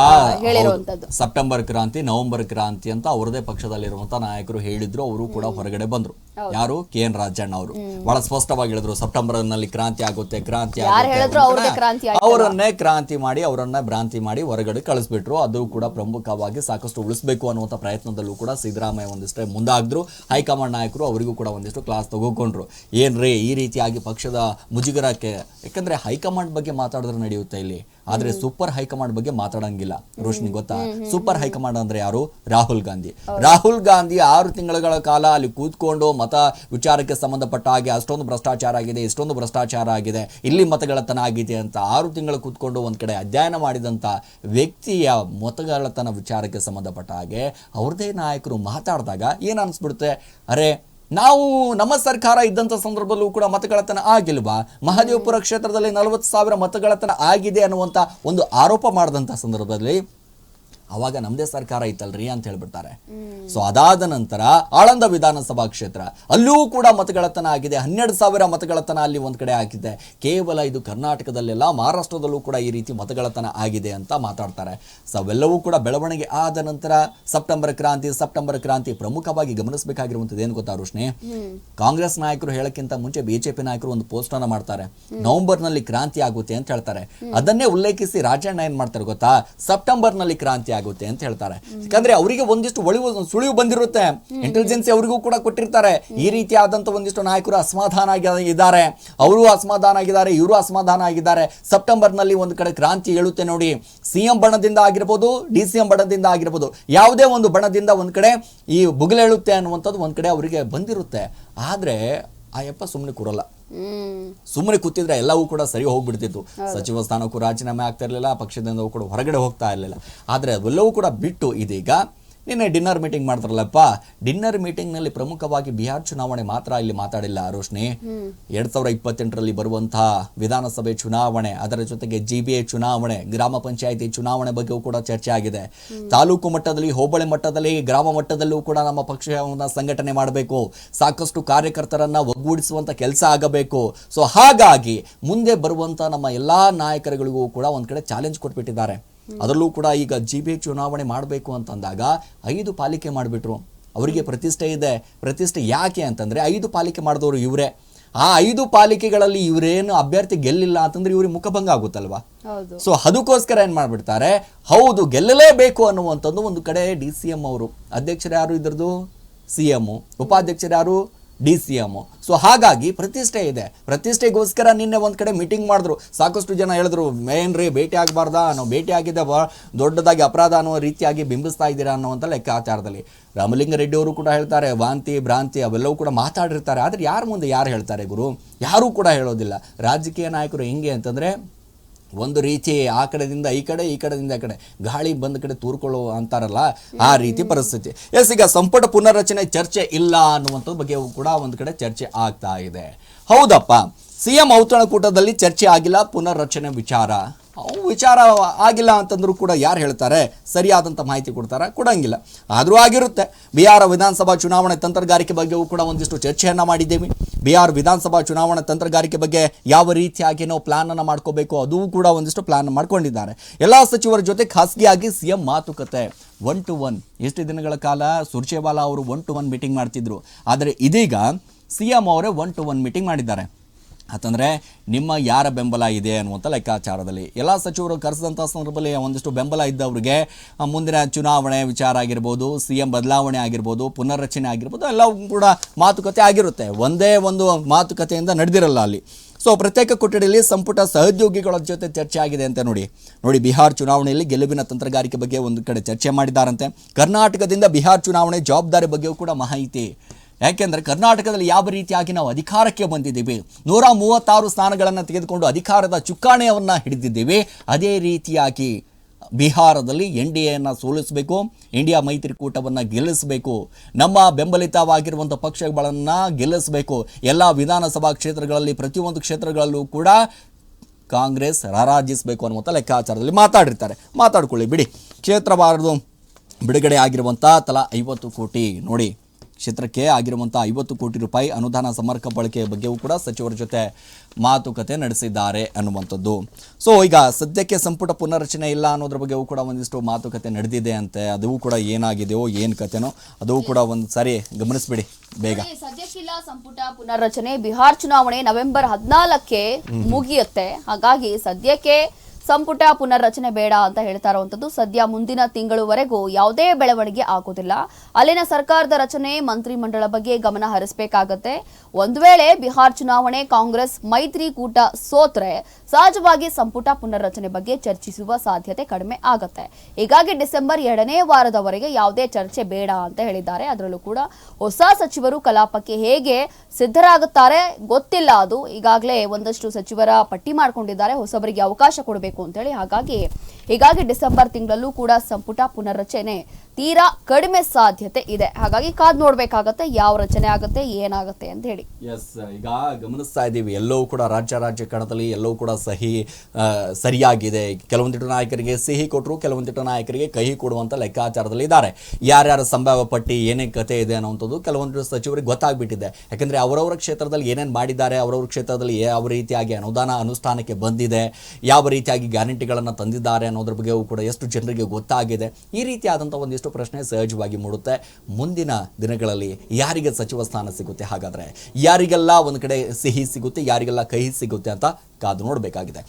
ಆ, ಹೇಳಿರುವಂತದ್ದು. ಸೆಪ್ಟೆಂಬರ್ ಕ್ರಾಂತಿ ನವೆಂಬರ್ ಕ್ರಾಂತಿ ಅಂತ ಅವರದೇ ಪಕ್ಷದಲ್ಲಿರುವಂತ ನಾಯಕರು ಹೇಳಿದ್ರು ಅವರು ಕೂಡ ಹೊರಗಡೆ ಬಂದ್ರು. ಯಾರು? ಕೆ ಎನ್ ರಾಜಣ್ಣ ಅವರು ಬಹಳ ಸ್ಪಷ್ಟವಾಗಿ ಹೇಳಿದ್ರು ಸೆಪ್ಟೆಂಬರ್ನಲ್ಲಿ ಕ್ರಾಂತಿ ಆಗುತ್ತೆ ಕ್ರಾಂತಿ ಆಗುತ್ತೆ? ಅವರನ್ನೇ ಕ್ರಾಂತಿ ಮಾಡಿ ಅವರನ್ನ ಭ್ರಾಂತಿ ಮಾಡಿ ಹೊರಗಡೆ ಕಳಿಸ್ಬಿಟ್ರು. ಅದು ಕೂಡ ಪ್ರಮುಖವಾಗಿ ಸಾಕಷ್ಟು ಉಳಿಸಬೇಕು ಅನ್ನುವಂಥ ಪ್ರಯತ್ನದಲ್ಲೂ ಕೂಡ ಸಿದ್ದರಾಮಯ್ಯ ಒಂದಿಷ್ಟೇ ಮುಂದಾದ್ರು ಹೈಕಮಾಂಡ್ ನಾಯಕರು ಅವರಿಗೂ ಕೂಡ ಒಂದಿಷ್ಟು ಕ್ಲಾಸ್ ತಗೋಕೊಂಡ್ರು. ಏನ್ರಿ ಈ ರೀತಿಯಾಗಿ ಪಕ್ಷದ ಮುಜುಗರಕ್ಕೆ ಯಾಕಂದ್ರೆ ಹೈಕಮಾಂಡ್ ಬಗ್ಗೆ ಮಾತಾಡಿದ್ರೆ ನಡೆಯುತ್ತೆ ಇಲ್ಲಿ. ಆದ್ರೆ ಸೂಪರ್ ಹೈಕಮಾಂಡ್ ಬಗ್ಗೆ ಮಾತಾಡಂಗಿಲ್ಲ. ರೋಶ್ನಿ ಗೊತ್ತಾ? ಸೂಪರ್ ಹೈಕಮಾಂಡ್ ಅಂದ್ರೆ ಯಾರು? ರಾಹುಲ್ ಗಾಂಧಿ. ರಾಹುಲ್ ಗಾಂಧಿ ಆರು ತಿಂಗಳ ಕಾಲ ಅಲ್ಲಿ ಕೂತ್ಕೊಂಡು ಮತ ವಿಚಾರಕ್ಕೆ ಸಂಬಂಧಪಟ್ಟ ಹಾಗೆ ಅಷ್ಟೊಂದು ಭ್ರಷ್ಟಾಚಾರ ಆಗಿದೆ, ಇಷ್ಟೊಂದು ಭ್ರಷ್ಟಾಚಾರ ಆಗಿದೆ, ಇಲ್ಲಿ ಮತಗಳತನ ಆಗಿದೆ ಅಂತ ಆರು ತಿಂಗಳು ಕೂತ್ಕೊಂಡು ಒಂದು ಕಡೆ ಅಧ್ಯಯನ ಮಾಡಿದಂಥ ವ್ಯಕ್ತಿಯ ಮತಗಳತನ ವಿಚಾರಕ್ಕೆ ಸಂಬಂಧಪಟ್ಟ ಹಾಗೆ ಅವ್ರದೇ ನಾಯಕರು ಮಾತಾಡಿದಾಗ ಏನು ಅನ್ಸ್ಬಿಡುತ್ತೆ? ಅರೆ, ನಾವು ನಮ್ಮ ಸರ್ಕಾರ ಇದ್ದಂಥ ಸಂದರ್ಭದಲ್ಲೂ ಕೂಡ ಮತಗಳತನ ಆಗಿಲ್ವಾ? ಮಹದೇವಪುರ ಕ್ಷೇತ್ರದಲ್ಲಿ ನಲವತ್ತು ಸಾವಿರ ಮತಗಳತನ ಆಗಿದೆ ಅನ್ನುವಂಥ ಒಂದು ಆರೋಪ ಮಾಡಿದಂಥ ಸಂದರ್ಭದಲ್ಲಿ ಅವಾಗ ನಮ್ದೇ ಸರ್ಕಾರ ಇತ್ತಲ್ರಿ ಅಂತ ಹೇಳ್ಬಿಡ್ತಾರೆ. ಸೊ ಅದಾದ ನಂತರ ಆಳಂದ ವಿಧಾನಸಭಾ ಕ್ಷೇತ್ರ, ಅಲ್ಲೂ ಕೂಡ ಮತಗಳತನ ಆಗಿದೆ. ಹನ್ನೆರಡು ಸಾವಿರ ಮತಗಳತನ ಅಲ್ಲಿ ಒಂದ್ ಕಡೆ ಆಗಿದೆ ಕೇವಲ ಇದು ಕರ್ನಾಟಕದಲ್ಲೆಲ್ಲ, ಮಹಾರಾಷ್ಟ್ರದಲ್ಲೂ ಕೂಡ ಈ ರೀತಿ ಮತಗಳತನ ಆಗಿದೆ ಅಂತ ಮಾತಾಡ್ತಾರೆ. ಸೊ ಅವೆಲ್ಲವೂ ಕೂಡ ಬೆಳವಣಿಗೆ ಆದ ನಂತರ ಸೆಪ್ಟೆಂಬರ್ ಕ್ರಾಂತಿ ಸೆಪ್ಟೆಂಬರ್ ಕ್ರಾಂತಿ ಪ್ರಮುಖವಾಗಿ ಗಮನಿಸಬೇಕಾಗಿರುವಂಥದ್ದು ಏನು ಗೊತ್ತಾ ರೋಶ್ನಿ? ಕಾಂಗ್ರೆಸ್ ನಾಯಕರು ಹೇಳಕ್ಕಿಂತ ಮುಂಚೆ ಬಿಜೆಪಿ ನಾಯಕರು ಒಂದು ಪೋಸ್ಟ್ ಅನ್ನ ಮಾಡ್ತಾರೆ. ನವೆಂಬರ್ನಲ್ಲಿ ಕ್ರಾಂತಿ ಆಗುತ್ತೆ ಅಂತ ಹೇಳ್ತಾರೆ. ಅದನ್ನೇ ಉಲ್ಲೇಖಿಸಿ ರಾಜಣ್ಣ ಏನ್ ಮಾಡ್ತಾರೆ ಗೊತ್ತಾ? ಸೆಪ್ಟೆಂಬರ್ನಲ್ಲಿ ಕ್ರಾಂತಿ ಆಗುತ್ತೆ ಅಂತ ಹೇಳ್ತಾರೆ. ಯಾಕಂದ್ರೆ ಅವರಿಗೆ ಒಂದಿಷ್ಟು ಒಳಿವು, ಸುಳಿವು ಬಂದಿರುತ್ತೆ. ಇಂಟೆಲಿಜೆನ್ಸಿ ಅವರಿಗೂ ಕೂಡ ಕೊಟ್ಟಿರ್ತಾರೆ. ಈ ರೀತಿಯಾದಂಥ ಒಂದಿಷ್ಟು ನಾಯಕರು ಅಸಮಾಧಾನ ಇದ್ದಾರೆ. ಅವರು ಅಸಮಾಧಾನ ಆಗಿದ್ದಾರೆ, ಇವರು ಅಸಮಾಧಾನ ಆಗಿದ್ದಾರೆ. ಸೆಪ್ಟೆಂಬರ್ನಲ್ಲಿ ಒಂದು ಕಡೆ ಕ್ರಾಂತಿ ಹೇಳುತ್ತೆ ನೋಡಿ. ಸಿಎಂ ಬಣದಿಂದ ಆಗಿರ್ಬೋದು, ಡಿ ಸಿ ಎಂ ಬಣದಿಂದ ಆಗಿರ್ಬೋದು, ಯಾವುದೇ ಒಂದು ಬಣದಿಂದ ಒಂದು ಕಡೆ ಈ ಬುಗಿಲೇಳುತ್ತೆ ಅನ್ನುವಂಥದ್ದು ಒಂದು ಕಡೆ ಅವರಿಗೆ ಬಂದಿರುತ್ತೆ. ಆದ್ರೆ ಆ ಯಪ್ಪ ಸುಮ್ಮನೆ ಕೂರಲ್ಲ. ಸುಮ್ಮನೆ ಕೂತಿದ್ರೆ ಎಲ್ಲವೂ ಕೂಡ ಸರಿ ಹೋಗ್ಬಿಡ್ತಿತ್ತು. ಸಚಿವ ಸ್ಥಾನಕ್ಕೂ ರಾಜೀನಾಮೆ ಆಗ್ತಾ ಇರಲಿಲ್ಲ ಪಕ್ಷದಿಂದ ಕೂಡ ಹೊರಗಡೆ ಹೋಗ್ತಾ ಇರಲಿಲ್ಲ. ಆದರೆ ಅವೆಲ್ಲವೂ ಕೂಡ ಬಿಟ್ಟು ಇದೀಗ ನಿನ್ನೆ ಡಿನ್ನರ್ ಮೀಟಿಂಗ್ ಮಾಡ್ತಾರಲ್ಲಪ್ಪ. ಡಿನ್ನರ್ ಮೀಟಿಂಗ್ನಲ್ಲಿ ಪ್ರಮುಖವಾಗಿ ಬಿಹಾರ್ ಚುನಾವಣೆ ಮಾತ್ರ ಇಲ್ಲಿ ಮಾತಾಡಿಲ್ಲ ರೋಶ್ನಿ. ಎರಡ್ ಸಾವಿರ ಇಪ್ಪತ್ತೆಂಟರಲ್ಲಿ ಬರುವಂತಹ ವಿಧಾನಸಭೆ ಚುನಾವಣೆ ಅದರ ಜೊತೆಗೆ ಜಿ ಬಿ ಎ ಚುನಾವಣೆ ಗ್ರಾಮ ಪಂಚಾಯಿತಿ ಚುನಾವಣೆ ಬಗ್ಗೆಯೂ ಕೂಡ ಚರ್ಚೆ ಆಗಿದೆ. ತಾಲೂಕು ಮಟ್ಟದಲ್ಲಿ ಹೋಬಳಿ ಮಟ್ಟದಲ್ಲಿ ಗ್ರಾಮ ಮಟ್ಟದಲ್ಲೂ ಕೂಡ ನಮ್ಮ ಪಕ್ಷವನ್ನು ಸಂಘಟನೆ ಮಾಡಬೇಕು. ಸಾಕಷ್ಟು ಕಾರ್ಯಕರ್ತರನ್ನ ಒಗ್ಗೂಡಿಸುವಂತ ಕೆಲಸ ಆಗಬೇಕು. ಸೊ ಹಾಗಾಗಿ ಮುಂದೆ ಬರುವಂತ ನಮ್ಮ ಎಲ್ಲಾ ನಾಯಕರುಗಳಿಗೂ ಕೂಡ ಒಂದ್ ಕಡೆ ಚಾಲೆಂಜ್ ಕೊಟ್ಬಿಟ್ಟಿದ್ದಾರೆ. ಅದರಲ್ಲೂ ಕೂಡ ಈಗ ಜಿ ಬಿ ಚುನಾವಣೆ ಮಾಡಬೇಕು ಅಂತಂದಾಗ ಐದು ಪಾಲಿಕೆ ಮಾಡಿಬಿಟ್ರು. ಅವರಿಗೆ ಪ್ರತಿಷ್ಠೆ ಇದೆ. ಪ್ರತಿಷ್ಠೆ ಯಾಕೆ ಅಂತಂದ್ರೆ ಐದು ಪಾಲಿಕೆ ಮಾಡಿದವರು ಇವರೇ. ಆ ಐದು ಪಾಲಿಕೆಗಳಲ್ಲಿ ಇವರೇನು ಅಭ್ಯರ್ಥಿ ಗೆಲ್ಲಿಲ್ಲ ಅಂತಂದ್ರೆ ಇವ್ರಿಗೆ ಮುಖಭಂಗ ಆಗುತ್ತಲ್ವಾ? ಸೊ ಅದಕ್ಕೋಸ್ಕರ ಏನ್ ಮಾಡ್ಬಿಡ್ತಾರೆ? ಹೌದು ಗೆಲ್ಲಲೇಬೇಕು ಅನ್ನುವಂಥದ್ದು ಒಂದು ಕಡೆ ಡಿ ಸಿ ಎಂ ಅವರು. ಅಧ್ಯಕ್ಷರು ಯಾರು ಇದ್ರದ್ದು? ಸಿ ಎಂ ಉಪಾಧ್ಯಕ್ಷರು ಯಾರು? ಡಿ ಸಿ ಎಮ್ಮು ಸೊ ಹಾಗಾಗಿ ಪ್ರತಿಷ್ಠೆ ಇದೆ. ಪ್ರತಿಷ್ಠೆಗೋಸ್ಕರ ನಿನ್ನೆ ಒಂದು ಕಡೆ ಮೀಟಿಂಗ್ ಮಾಡಿದ್ರು. ಸಾಕಷ್ಟು ಜನ ಹೇಳಿದ್ರು ಮೇನ್ ರೀ ಭೇಟಿ ಆಗಬಾರ್ದಾ? ನಾವು ಭೇಟಿ ಆಗಿದ್ದೆ ಬಹಳ ದೊಡ್ಡದಾಗಿ ಅಪರಾಧ ಅನ್ನೋ ರೀತಿಯಾಗಿ ಬಿಂಬಿಸ್ತಾ ಇದ್ದೀರಾ ಅನ್ನೋವಂಥ ಲೆಕ್ಕಾಚಾರದಲ್ಲಿ. ರಾಮಲಿಂಗಾರೆಡ್ಡಿ ಅವರು ಕೂಡ ಹೇಳ್ತಾರೆ, ವಾಂತಿ, ಭ್ರಾಂತಿ ಅವೆಲ್ಲವೂ ಕೂಡ ಮಾತಾಡಿರ್ತಾರೆ. ಆದರೆ ಯಾರ ಮುಂದೆ ಯಾರು ಹೇಳ್ತಾರೆ ಗುರು? ಯಾರೂ ಕೂಡ ಹೇಳೋದಿಲ್ಲ. ರಾಜಕೀಯ ನಾಯಕರು ಹೆಂಗೆ ಅಂತಂದ್ರೆ ಒಂದು ರೀತಿ ಆ ಕಡೆದಿಂದ ಈ ಕಡೆ, ಈ ಕಡೆದಿಂದ ಆ ಕಡೆ. ಗಾಳಿ ಬಂದ ಕಡೆ ತೂರ್ಕೊಳ್ಳೋ ಅಂತಾರಲ್ಲ, ಆ ರೀತಿ ಪರಿಸ್ಥಿತಿ. ಎಸ್, ಈಗ ಸಂಪುಟ ಪುನರ್ರಚನೆ ಚರ್ಚೆ ಇಲ್ಲ ಅನ್ನುವಂಥದ್ದು ಬಗ್ಗೆ ಕೂಡ ಒಂದು ಕಡೆ ಚರ್ಚೆ ಆಗ್ತಾ ಇದೆ. ಹೌದಪ್ಪ. ಸಿಎಂ ಔತಣಕೂಟದಲ್ಲಿ ಚರ್ಚೆ ಆಗಿಲ್ಲ, ಪುನರ್ರಚನೆ ವಿಚಾರ. ವಿಚಾರ ಆಗಿಲ್ಲ ಅಂತಂದರೂ ಕೂಡ ಯಾರು ಹೇಳ್ತಾರೆ? ಸರಿಯಾದಂಥ ಮಾಹಿತಿ ಕೊಡ್ತಾರೆ? ಕೊಡಂಗಿಲ್ಲ. ಆದರೂ ಆಗಿರುತ್ತೆ. ಬಿಹಾರ ವಿಧಾನಸಭಾ ಚುನಾವಣೆ ತಂತ್ರಗಾರಿಕೆ ಬಗ್ಗೆಯೂ ಕೂಡ ಒಂದಿಷ್ಟು ಚರ್ಚೆಯನ್ನು ಮಾಡಿದ್ದೇವೆ. ಬಿಹಾರ್ ವಿಧಾನಸಭಾ ಚುನಾವಣಾ ತಂತ್ರಗಾರಿಕೆ ಬಗ್ಗೆ ಯಾವ ರೀತಿಯಾಗಿ ನಾವು ಪ್ಲಾನ್ ಅನ್ನ ಮಾಡ್ಕೋಬೇಕು, ಅದು ಕೂಡ ಒಂದಿಷ್ಟು ಪ್ಲಾನ್ ಮಾಡ್ಕೊಂಡಿದ್ದಾರೆ. ಎಲ್ಲ ಸಚಿವರ ಜೊತೆ ಖಾಸಗಿಯಾಗಿ ಸಿಎಂ ಮಾತುಕತೆ. ಒನ್ ಟು ಒನ್ ಎಷ್ಟು ದಿನಗಳ ಕಾಲ ಸುರ್ಜೇವಾಲಾ ಅವರು ಒನ್ ಟು ಒನ್ ಮೀಟಿಂಗ್ ಮಾಡ್ತಿದ್ರು. ಆದರೆ ಇದೀಗ ಸಿಎಂ ಅವರೇ ಒನ್ ಟು ಒನ್ ಮೀಟಿಂಗ್ ಮಾಡಿದ್ದಾರೆ. ಅಂತಂದ್ರೆ ನಿಮ್ಮ ಯಾರ ಬೆಂಬಲ ಇದೆ ಅನ್ನುವಂಥ ಲೆಕ್ಕಾಚಾರದಲ್ಲಿ. ಎಲ್ಲ ಸಚಿವರು ಕರೆಸಿದಂಥ ಸಂದರ್ಭದಲ್ಲಿ ಒಂದಿಷ್ಟು ಬೆಂಬಲ ಇದ್ದವರಿಗೆ ಮುಂದಿನ ಚುನಾವಣೆ ವಿಚಾರ ಆಗಿರ್ಬೋದು ಸಿ ಎಂ ಬದಲಾವಣೆ ಆಗಿರ್ಬೋದು, ಪುನರ್ರಚನೆ ಆಗಿರ್ಬೋದು, ಎಲ್ಲವೂ ಕೂಡ ಮಾತುಕತೆ ಆಗಿರುತ್ತೆ. ಒಂದೇ ಒಂದು ಮಾತುಕತೆಯಿಂದ ನಡೆದಿರಲ್ಲ ಅಲ್ಲಿ. ಸೊ ಪ್ರತ್ಯೇಕ ಕೊಠಡಿಯಲ್ಲಿ ಸಂಪುಟ ಸಹೋದ್ಯೋಗಿಗಳ ಜೊತೆ ಚರ್ಚೆ ಆಗಿದೆ ಅಂತ ನೋಡಿ. ನೋಡಿ, ಬಿಹಾರ್ ಚುನಾವಣೆಯಲ್ಲಿ ಗೆಲುವಿನ ತಂತ್ರಗಾರಿಕೆ ಬಗ್ಗೆ ಒಂದು ಕಡೆ ಚರ್ಚೆ ಮಾಡಿದ್ದಾರಂತೆ. ಕರ್ನಾಟಕದಿಂದ ಬಿಹಾರ್ ಚುನಾವಣೆ ಜವಾಬ್ದಾರಿ ಬಗ್ಗೆಯೂ ಕೂಡ ಮಾಹಿತಿ ಯಾಕೆಂದ್ರೆ ಕರ್ನಾಟಕದಲ್ಲಿ ಯಾವ ರೀತಿಯಾಗಿ ನಾವು ಅಧಿಕಾರಕ್ಕೆ ಬಂದಿದ್ದೀವಿ? ನೂರ ಮೂವತ್ತಾರು ಸ್ಥಾನಗಳನ್ನು ತೆಗೆದುಕೊಂಡು ಅಧಿಕಾರದ ಚುಕ್ಕಾಣೆಯನ್ನು ಹಿಡಿದಿದ್ದೀವಿ. ಅದೇ ರೀತಿಯಾಗಿ ಬಿಹಾರದಲ್ಲಿ ಎನ್ ಡಿ ಎಯನ್ನು ಸೋಲಿಸಬೇಕು, ಇಂಡಿಯಾ ಮೈತ್ರಿಕೂಟವನ್ನು ಗೆಲ್ಲಿಸಬೇಕು, ನಮ್ಮ ಬೆಂಬಲಿತವಾಗಿರುವಂಥ ಪಕ್ಷಗಳನ್ನು ಗೆಲ್ಲಿಸಬೇಕು. ಎಲ್ಲ ವಿಧಾನಸಭಾ ಕ್ಷೇತ್ರಗಳಲ್ಲಿ, ಪ್ರತಿಯೊಂದು ಕ್ಷೇತ್ರಗಳಲ್ಲೂ ಕೂಡ ಕಾಂಗ್ರೆಸ್ ರಾರಾಜಿಸಬೇಕು ಅನ್ನುವಂಥ ಲೆಕ್ಕಾಚಾರದಲ್ಲಿ ಮಾತಾಡಿರ್ತಾರೆ. ಮಾತಾಡ್ಕೊಳ್ಳಿ ಬಿಡಿ. ಕ್ಷೇತ್ರವಾರದು ಬಿಡುಗಡೆ ಆಗಿರುವಂಥ ತಲಾ ಐವತ್ತು ಕೋಟಿ ನೋಡಿ. ಕ್ಷೇತ್ರಕ್ಕೆ ಆಗಿರುವಂಥ ಐವತ್ತು ಕೋಟಿ ರೂಪಾಯಿ ಅನುದಾನ ಸಮರ್ಕ ಬಳಕೆಯ ಬಗ್ಗೆಯೂ ಕೂಡ ಸಚಿವರ ಜೊತೆ ಮಾತುಕತೆ ನಡೆಸಿದ್ದಾರೆ ಅನ್ನುವಂಥದ್ದು. ಸೊ ಈಗ ಸದ್ಯಕ್ಕೆ ಸಂಪುಟ ಪುನರ್ರಚನೆ ಇಲ್ಲ ಅನ್ನೋದ್ರ ಬಗ್ಗೆಯೂ ಕೂಡ ಒಂದಿಷ್ಟು ಮಾತುಕತೆ ನಡೆದಿದೆ ಅಂತೆ. ಅದು ಕೂಡ ಏನಾಗಿದೆಯೋ ಏನು ಕತೆನೋ ಅದು ಕೂಡ ಒಂದು ಸಾರಿ ಗಮನಿಸ್ಬಿಡಿ ಬೇಗ. ಸದ್ಯಕ್ಕಿಲ್ಲ ಸಂಪುಟ ಪುನರ್ರಚನೆ. ಬಿಹಾರ್ ಚುನಾವಣೆ ನವೆಂಬರ್ ಹದಿನಾಲ್ಕಕ್ಕೆ ಮುಗಿಯುತ್ತೆ. ಹಾಗಾಗಿ ಸದ್ಯಕ್ಕೆ ಸಂಪುಟ ಪುನರ್ರಚನೆ ಬೇಡ ಅಂತ ಹೇಳ್ತಾ ಇರುವಂತದ್ದು. ಸದ್ಯ ಮುಂದಿನ ತಿಂಗಳುವರೆಗೂ ಯಾವುದೇ ಬೆಳವಣಿಗೆ ಆಗೋದಿಲ್ಲ. ಅಲ್ಲಿನ ಸರ್ಕಾರದ ರಚನೆ ಮಂತ್ರಿಮಂಡಲ ಬಗ್ಗೆ ಗಮನ ಹರಿಸಬೇಕಾಗತ್ತೆ. ಒಂದು ವೇಳೆ ಬಿಹಾರ್ ಚುನಾವಣೆ, ಕಾಂಗ್ರೆಸ್ ಮೈತ್ರಿಕೂಟ ಸೋತ್ರೆ, ಸಹಜವಾಗಿ ಸಂಪುಟ ಪುನರ್ರಚನೆ ಬಗ್ಗೆ ಚರ್ಚಿಸುವ ಸಾಧ್ಯತೆ ಕಡಿಮೆ ಆಗುತ್ತೆ. ಹೀಗಾಗಿ ಡಿಸೆಂಬರ್ ಎರಡನೇ ವಾರದವರೆಗೆ ಯಾವುದೇ ಚರ್ಚೆ ಬೇಡ ಅಂತ ಹೇಳಿದ್ದಾರೆ. ಅದರಲ್ಲೂ ಕೂಡ ಹೊಸ ಸಚಿವರು ಕಲಾಪಕ್ಕೆ ಹೇಗೆ ಸಿದ್ಧರಾಗುತ್ತಾರೆ ಗೊತ್ತಿಲ್ಲ ಅದು. ಈಗಾಗಲೇ ಒಂದಷ್ಟು ಸಚಿವರ ಪಟ್ಟಿ ಮಾಡಿಕೊಂಡಿದ್ದಾರೆ. ಹೊಸಬರಿಗೆ ಅವಕಾಶ ಕೊಡಬೇಕು ಅಂತೇಳಿ ಹಾಗಾಗಿ, ಹೀಗಾಗಿ ಡಿಸೆಂಬರ್ ತಿಂಗಳಲ್ಲೂ ಕೂಡ ಸಂಪುಟ ಪುನರ್ರಚನೆ ತೀರಾ ಕಡಿಮೆ ಸಾಧ್ಯತೆ ಇದೆ. ಹಾಗಾಗಿ ಕಾದ್ ನೋಡ್ಬೇಕಾಗತ್ತೆ, ಯಾವ ರಚನೆ ಆಗುತ್ತೆ, ಏನಾಗುತ್ತೆ ಅಂತ ಹೇಳಿ. ಎಸ್ ಈಗ ಗಮನಿಸ್ತಾ ಇದ್ದೀವಿ, ಎಲ್ಲವೂ ಕೂಡ ರಾಜ್ಯ ರಾಜಕಾರಣದಲ್ಲಿ ಎಲ್ಲವೂ ಕೂಡ ಸಹಿ ಸರಿಯಾಗಿದೆ. ಕೆಲವೊಂದಿಟ್ಟು ನಾಯಕರಿಗೆ ಸಿಹಿ ಕೊಟ್ಟರು ಕೆಲವೊಂದಿಟ್ಟು ನಾಯಕರಿಗೆ ಕಹಿ ಕೊಡುವಂತ ಲೆಕ್ಕಾಚಾರದಲ್ಲಿ ಇದ್ದಾರೆ. ಯಾರ್ಯಾರ ಸಂಭಾವ್ಯ ಪಟ್ಟಿ ಏನೇ ಕತೆ ಇದೆ ಅನ್ನುವಂಥದ್ದು ಕೆಲವೊಂದು ಸಚಿವರಿಗೆ ಗೊತ್ತಾಗ್ಬಿಟ್ಟಿದೆ. ಯಾಕಂದ್ರೆ ಅವರವರ ಕ್ಷೇತ್ರದಲ್ಲಿ ಏನೇನು ಮಾಡಿದ್ದಾರೆ, ಅವರವ್ರ ಕ್ಷೇತ್ರದಲ್ಲಿ ಯಾವ ರೀತಿಯಾಗಿ ಅನುದಾನ ಅನುಷ್ಠಾನಕ್ಕೆ ಬಂದಿದೆ, ಯಾವ ರೀತಿಯಾಗಿ ಗ್ಯಾರಂಟಿಗಳನ್ನು ತಂದಿದ್ದಾರೆ ಅನ್ನೋದ್ರ ಬಗ್ಗೆಯೂ ಕೂಡ ಎಷ್ಟು ಜನರಿಗೆ ಗೊತ್ತಾಗಿದೆ. ಈ ರೀತಿಯಾದಂಥ ಒಂದಿಷ್ಟು ಪ್ರಶ್ನೆ ಸಹಜವಾಗಿ ಮೂಡುತ್ತೆ. ಮುಂದಿನ ದಿನಗಳಲ್ಲಿ ಯಾರಿಗೆ ಸಚಿವ ಸ್ಥಾನ ಸಿಗುತ್ತೆ? ಹಾಗಾದ್ರೆ ಯಾರಿಗೆಲ್ಲ ಒಂದು ಕಡೆ ಸಿಹಿ ಸಿಗುತ್ತೆ, ಯಾರಿಗೆಲ್ಲ ಕಹಿ ಸಿಗುತ್ತೆ ಅಂತ ಕಾದು ನೋಡಬೇಕಾಗಿದೆ.